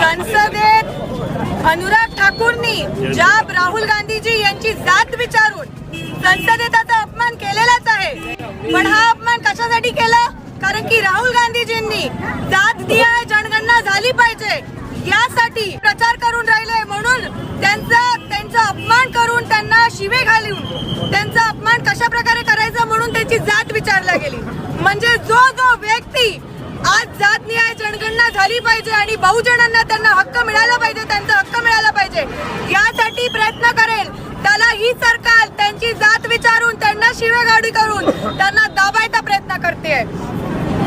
संसदेत अनुराग ठाकूरनी ज्या राहुल गांधीजी यांची जात विचारून संसदेत अपमान केलेलाच आहे. पण हा अपमान कशासाठी केला? कारण की राहुल गांधीजींनी जात दिया जनगणना झाली पाहिजे. यासाठी प्रचार करून राहिले म्हणून त्यांचा त्यांचा अपमान करून त्यांना शिवे घालून त्यांचा अपमान कशा प्रकारे करायचा म्हणून त्यांची जात विचारल्या गेली. म्हणजे जो जो व्यक्ती आज जात न्याय जनगणना झाली पाहिजे आणि बहुजनांना त्यांना हक्क मिळाला पाहिजे त्यांचा हक्क मिळाला पाहिजे. यासाठी प्रयत्न करेल. त्याला ही सरकार त्यांची जात विचारून त्यांना शिवेगाडी करून त्यांना दाबायचा प्रयत्न करते.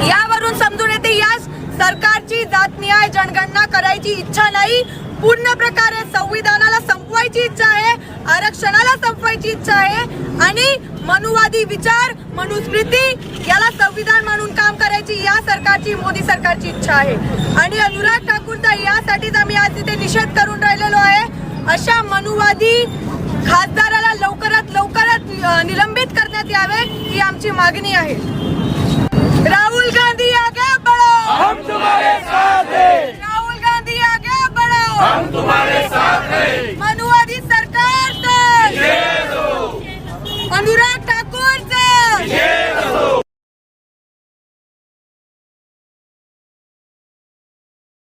यावरून समजून येते या सरकारची जात न्याय जनगणना करायची इच्छा नाही. पूर्ण प्रकारे संविधानाला संपवायची इच्छा आहे आरक्षणाला संपवायची इच्छा आहे आणि मनुवादी विचार मनुस्मृती याला संविधान म्हणून काम करायची या सरकारची मोदी सरकारची इच्छा आहे. आणि अनुराग ठाकूरचा यासाठीच आम्ही आज तिथे निषेध करून राहिलेलो आहे. अशा मनुवादी खासदाराला लवकरात लवकरात निलंबित करण्यात यावे ही आमची मागणी आहे.